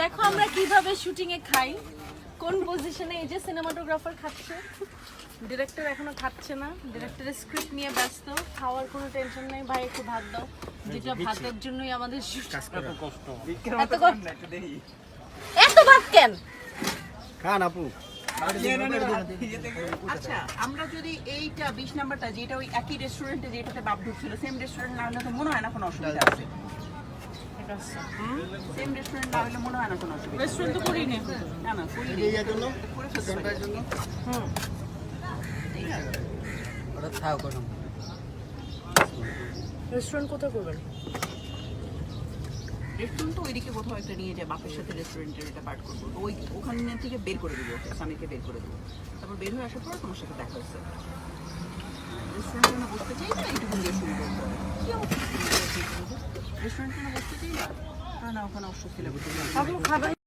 দেখো আমরা কীভাবে শুটিং এ খাই। কোন পজিশনে এই যে সিনেমাটোগ্রাফার খাচ্ছে। ডিরেক্টর এখনও খাচ্ছে না। ডিরেক্টরের স্ক্রিপ্ট নিয়ে ব্যস্ত। খাওয়ার কোনো টেনশন নেই। ভাই একটু ভাত দাও। যেটা ভাতের জন্যই আমাদের এত কষ্ট। এত ভাত কেন? খান আপু। আচ্ছা আমরা যদি এইটা বিশ নাম্বারটা যেটা ওই একই রেস্টুরেন্টে যেটাতে বাপ ঢুকছিল সেম রেস্টুরেন্ট না হলে তো মনে হয় না কোনো অসুবিধা আছে। সেম রেস্টুরেন্ট না হলে মনে হয় না কোনো অসুবিধা রেস্টুরেন্ট তো করিনি। না না করি জন্য? করে ফেলতে জন্য। হুম। ঠিক আছে ওটা কোনো রেস্টুরেন্ট কোথায় করবেন? রেস্টুরেন্ট তো ওইদিকে কোথাও একটা নিয়ে যায় বাপের সাথে রেস্টুরেন্টের এটা পার্ট করব। ওই ওখানে থেকে বের করে দেবো ওকে স্বামীকে বের করে দেবো। তারপর বের হয়ে আসার পর তোমার সাথে দেখা হচ্ছে। রেস্টুরেন্টে না বসতে চাই না এইটুকু দিয়ে শুরু করব কি অবস্থা? রেস্টুরেন্টে না বসতে চাই না না ওখানে অস্বস্তি লাগে